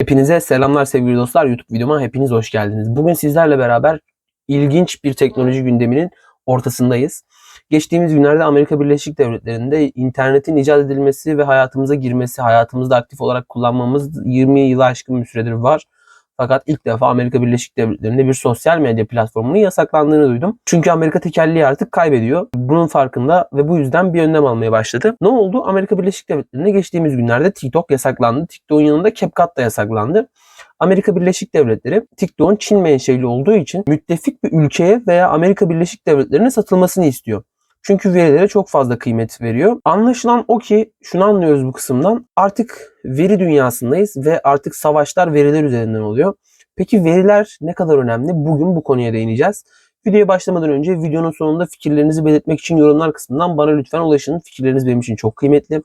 Hepinize selamlar sevgili dostlar. YouTube videoma hepiniz hoş geldiniz. Bugün sizlerle beraber ilginç bir teknoloji gündeminin ortasındayız. Geçtiğimiz günlerde Amerika Birleşik Devletleri'nde internetin icat edilmesi ve hayatımıza girmesi, hayatımızda aktif olarak kullanmamız 20 yılı aşkın bir süredir var. Fakat ilk defa Amerika Birleşik Devletleri'nde bir sosyal medya platformunun yasaklandığını duydum. Çünkü Amerika tekelliği artık kaybediyor. Bunun farkında ve bu yüzden bir önlem almaya başladı. Ne oldu? Amerika Birleşik Devletleri'nde geçtiğimiz günlerde TikTok yasaklandı. TikTok'un yanında CapCut da yasaklandı. Amerika Birleşik Devletleri TikTok'un Çin menşeli olduğu için müttefik bir ülkeye veya Amerika Birleşik Devletleri'ne satılmasını istiyor. Çünkü verilere çok fazla kıymet veriyor. Anlaşılan o ki şunu anlıyoruz bu kısımdan. Artık veri dünyasındayız ve artık savaşlar veriler üzerinden oluyor. Peki veriler ne kadar önemli? Bugün bu konuya değineceğiz. Videoya başlamadan önce videonun sonunda fikirlerinizi belirtmek için yorumlar kısmından bana lütfen ulaşın. Fikirleriniz benim için çok kıymetli.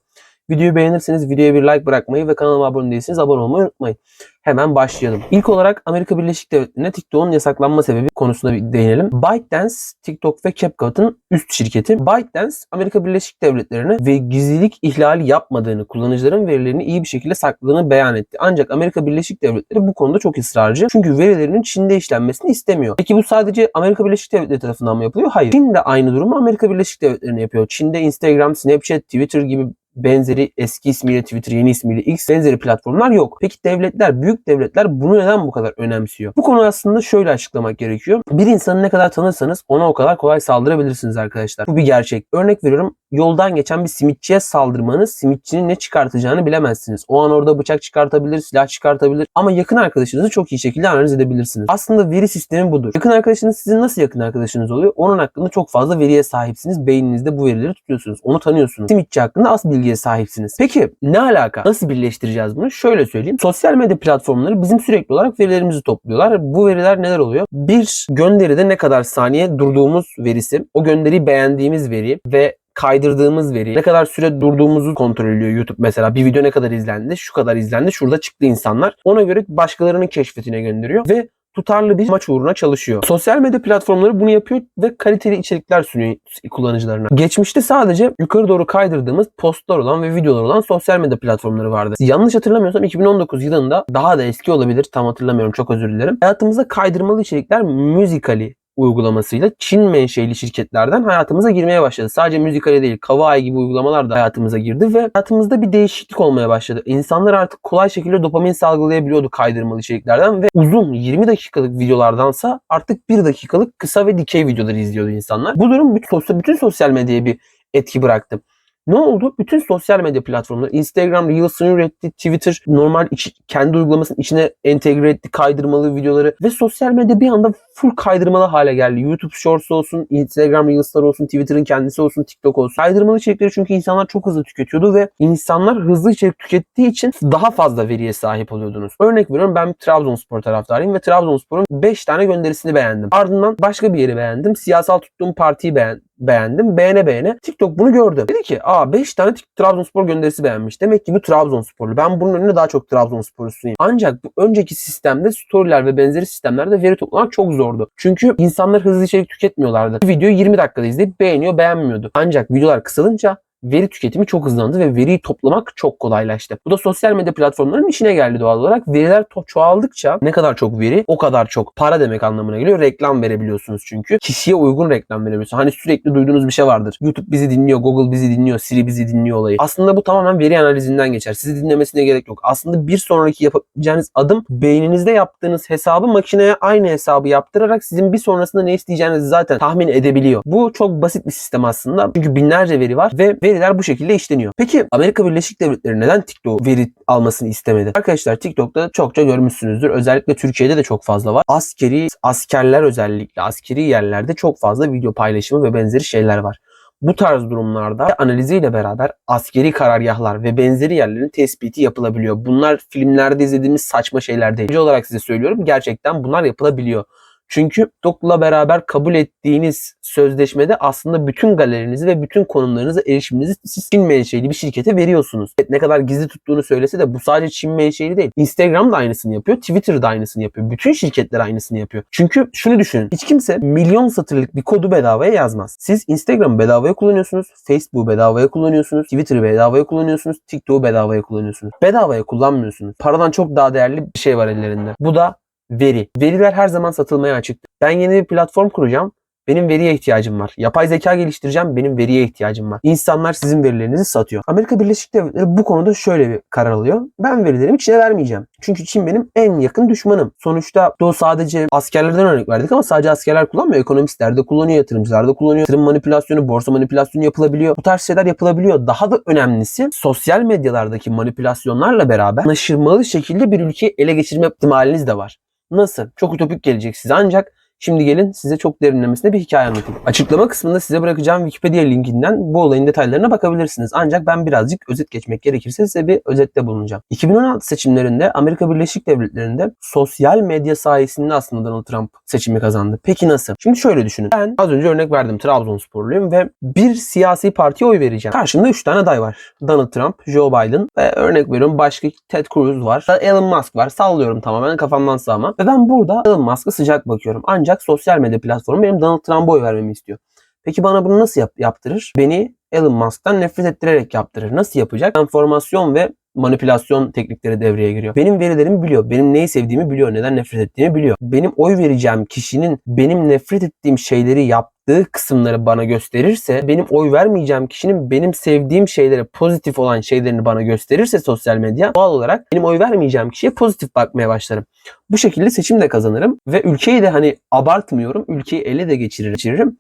Videoyu beğenirseniz videoya bir like bırakmayı ve kanalıma abone değilseniz abone olmayı unutmayın. Hemen başlayalım. İlk olarak Amerika Birleşik Devletleri'nde TikTok'un yasaklanma sebebi konusuna bir değinelim. ByteDance, TikTok ve CapCut'ın üst şirketi. ByteDance, Amerika Birleşik Devletleri'ne ve gizlilik ihlali yapmadığını, kullanıcıların verilerini iyi bir şekilde sakladığını beyan etti. Ancak Amerika Birleşik Devletleri bu konuda çok ısrarcı. Çünkü verilerinin Çin'de işlenmesini istemiyor. Peki bu sadece Amerika Birleşik Devletleri tarafından mı yapılıyor? Hayır. Çin de aynı durumu Amerika Birleşik Devletleri'ne yapıyor. Çin'de Instagram, Snapchat, Twitter gibi benzeri eski ismiyle Twitter, yeni ismiyle X benzeri platformlar yok. Peki devletler, büyük devletler bunu neden bu kadar önemsiyor? Bu konu aslında şöyle açıklamak gerekiyor. Bir insanı ne kadar tanırsanız ona o kadar kolay saldırabilirsiniz arkadaşlar. Bu bir gerçek. Örnek veriyorum yoldan geçen bir simitçiye saldırmanız simitçinin ne çıkartacağını bilemezsiniz. O an orada bıçak çıkartabilir, silah çıkartabilir ama yakın arkadaşınızı çok iyi şekilde analiz edebilirsiniz. Aslında veri sistemi budur. Yakın arkadaşınız sizin nasıl yakın arkadaşınız oluyor? Onun hakkında çok fazla veriye sahipsiniz. Beyninizde bu verileri tutuyorsunuz. Onu tanıyorsunuz. Simitçi hakkında az bilgiye sahipsiniz. Peki ne alaka? Nasıl birleştireceğiz bunu? Şöyle söyleyeyim. Sosyal medya platformları bizim sürekli olarak verilerimizi topluyorlar. Bu veriler neler oluyor? Bir gönderide ne kadar saniye durduğumuz verisi, o gönderiyi beğendiğimiz veri ve kaydırdığımız veri, ne kadar süre durduğumuzu kontrol ediyor YouTube mesela. Bir video ne kadar izlendi, şu kadar izlendi, şurada çıktı insanlar. Ona göre başkalarının keşfetine gönderiyor ve tutarlı bir maç uğruna çalışıyor. Sosyal medya platformları bunu yapıyor ve kaliteli içerikler sunuyor kullanıcılarına. Geçmişte sadece yukarı doğru kaydırdığımız postlar olan ve videolar olan sosyal medya platformları vardı. Yanlış hatırlamıyorsam 2019 yılında daha da eski olabilir. Tam hatırlamıyorum. Çok özür dilerim. Hayatımızda kaydırmalı içerikler Musical.ly uygulamasıyla Çin menşeli şirketlerden hayatımıza girmeye başladı. Sadece müzikale değil, Kawaii gibi uygulamalar da hayatımıza girdi ve hayatımızda bir değişiklik olmaya başladı. İnsanlar artık kolay şekilde dopamin salgılayabiliyordu kaydırmalı içeriklerden ve uzun 20 dakikalık videolardansa artık 1 dakikalık kısa ve dikey videoları izliyordu insanlar. Bu durum bütün sosyal, bütün sosyal medyaya bir etki bıraktı. Ne oldu? Bütün sosyal medya platformları Instagram Reels'ını üretti, Twitter normal iç, kendi uygulamasının içine entegre etti kaydırmalı videoları ve sosyal medya bir anda full kaydırmalı hale geldi. YouTube Shorts olsun, Instagram Reels'lar olsun, Twitter'ın kendisi olsun, TikTok olsun. Kaydırmalı içerikleri çünkü insanlar çok hızlı tüketiyordu ve insanlar hızlı içerik tükettiği için daha fazla veriye sahip oluyordunuz. Örnek veriyorum ben Trabzonspor taraftarıyım ve Trabzonspor'un 5 tane gönderisini beğendim. Ardından başka bir yeri beğendim. Siyasal tuttuğum partiyi beğendim beğendim. Beğene beğene. TikTok bunu gördü. Dedi ki aa 5 tane Trabzonspor gönderisi beğenmiş. Demek ki bu Trabzonsporlu. Ben bunun önüne daha çok Trabzonsporlu sunayım. Ancak bu önceki sistemde storyler ve benzeri sistemlerde veri toplamak çok zordu. Çünkü insanlar hızlı içerik tüketmiyorlardı. Bir videoyu 20 dakikada izleyip beğeniyor beğenmiyordu. Ancak videolar kısalınca veri tüketimi çok hızlandı ve veriyi toplamak çok kolaylaştı. Bu da sosyal medya platformlarının işine geldi doğal olarak. Veriler çoğaldıkça ne kadar çok veri o kadar çok para demek anlamına geliyor. Reklam verebiliyorsunuz çünkü. Kişiye uygun reklam verebiliyorsunuz. Hani sürekli duyduğunuz bir şey vardır. YouTube bizi dinliyor, Google bizi dinliyor, Siri bizi dinliyor olayı. Aslında bu tamamen veri analizinden geçer. Sizi dinlemesine gerek yok. Aslında bir sonraki yapacağınız adım beyninizde yaptığınız hesabı makineye aynı hesabı yaptırarak sizin bir sonrasında ne isteyeceğinizi zaten tahmin edebiliyor. Bu çok basit bir sistem aslında. Çünkü binlerce veri var ve veriler bu şekilde işleniyor. Peki Amerika Birleşik Devletleri neden TikTok veri almasını istemedi? Arkadaşlar TikTok'ta çokça görmüşsünüzdür. Özellikle Türkiye'de de çok fazla var. Askeri, askerler özellikle askeri yerlerde çok fazla video paylaşımı ve benzeri şeyler var. Bu tarz durumlarda analiziyle beraber askeri karargahlar ve benzeri yerlerin tespiti yapılabiliyor. Bunlar filmlerde izlediğimiz saçma şeyler değil. Önce olarak size söylüyorum gerçekten bunlar yapılabiliyor. Çünkü TikTok'la beraber kabul ettiğiniz sözleşmede aslında bütün galerinizi ve bütün konumlarınızı, erişiminizi siz Çin menşeli bir şirkete veriyorsunuz. Ne kadar gizli tuttuğunu söylese de bu sadece Çin menşeli değil. Instagram da aynısını yapıyor, Twitter da aynısını yapıyor. Bütün şirketler aynısını yapıyor. Çünkü şunu düşünün. Hiç kimse milyon satırlık bir kodu bedavaya yazmaz. Siz Instagram bedavaya kullanıyorsunuz, Facebook bedavaya kullanıyorsunuz, Twitter'ı bedavaya kullanıyorsunuz, TikTok'u bedavaya kullanıyorsunuz. Bedavaya kullanmıyorsunuz. Paradan çok daha değerli bir şey var ellerinde. Bu da veri. Veriler her zaman satılmaya açık. Ben yeni bir platform kuracağım. Benim veriye ihtiyacım var. Yapay zeka geliştireceğim. Benim veriye ihtiyacım var. İnsanlar sizin verilerinizi satıyor. Amerika Birleşik Devletleri bu konuda şöyle bir karar alıyor. Ben verilerimi Çin'e vermeyeceğim. Çünkü Çin benim en yakın düşmanım. Sonuçta o sadece askerlerden örnek verdik ama sadece askerler kullanmıyor. Ekonomistler de kullanıyor, yatırımcılar da kullanıyor. Yatırım manipülasyonu, borsa manipülasyonu yapılabiliyor. Bu tarz şeyler yapılabiliyor. Daha da önemlisi sosyal medyalardaki manipülasyonlarla beraber anlaşılmalı şekilde bir ülkeyi ele geçirme ihtimaliniz de var. Nasıl? Çok ütopik gelecek size ancak Şimdi gelin size çok derinlemesine bir hikaye anlatayım. Açıklama kısmında size bırakacağım Wikipedia linkinden bu olayın detaylarına bakabilirsiniz. Ancak ben birazcık özet geçmek gerekirse size bir özette bulunacağım. 2016 seçimlerinde Amerika Birleşik Devletleri'nde sosyal medya sayesinde aslında Donald Trump seçimi kazandı. Peki nasıl? Şimdi şöyle düşünün. Ben az önce örnek verdim Trabzonsporluyum ve bir siyasi partiye oy vereceğim. Karşımda 3 tane aday var. Donald Trump, Joe Biden ve örnek veriyorum başka Ted Cruz var. Elon Musk var. Sallıyorum tamamen kafamdan sağma. Ve ben burada Elon Musk'a sıcak bakıyorum. Ancak sosyal medya platformu benim Donald Trump'a oy vermemi istiyor. Peki bana bunu nasıl yap- yaptırır? Beni Elon Musk'tan nefret ettirerek yaptırır. Nasıl yapacak? Enformasyon ve manipülasyon teknikleri devreye giriyor. Benim verilerimi biliyor. Benim neyi sevdiğimi biliyor. Neden nefret ettiğimi biliyor. Benim oy vereceğim kişinin benim nefret ettiğim şeyleri yaptığı kısımları bana gösterirse, benim oy vermeyeceğim kişinin benim sevdiğim şeylere pozitif olan şeylerini bana gösterirse sosyal medya doğal olarak benim oy vermeyeceğim kişiye pozitif bakmaya başlarım. Bu şekilde seçim de kazanırım ve ülkeyi de hani abartmıyorum. Ülkeyi ele de geçirir, geçiririm.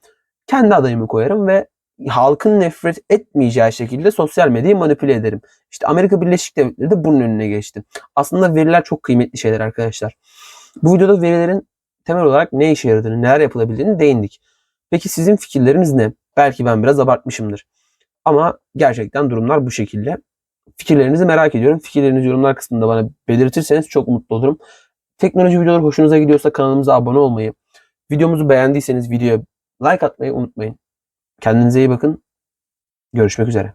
Kendi adayımı koyarım ve halkın nefret etmeyeceği şekilde sosyal medyayı manipüle ederim. İşte Amerika Birleşik Devletleri de bunun önüne geçti. Aslında veriler çok kıymetli şeyler arkadaşlar. Bu videoda verilerin temel olarak ne işe yaradığını, neler yapılabildiğini değindik. Peki sizin fikirleriniz ne? Belki ben biraz abartmışımdır. Ama gerçekten durumlar bu şekilde. Fikirlerinizi merak ediyorum. Fikirlerinizi yorumlar kısmında bana belirtirseniz çok mutlu olurum. Teknoloji videoları hoşunuza gidiyorsa kanalımıza abone olmayı, videomuzu beğendiyseniz videoya like atmayı unutmayın. Kendinize iyi bakın. Görüşmek üzere.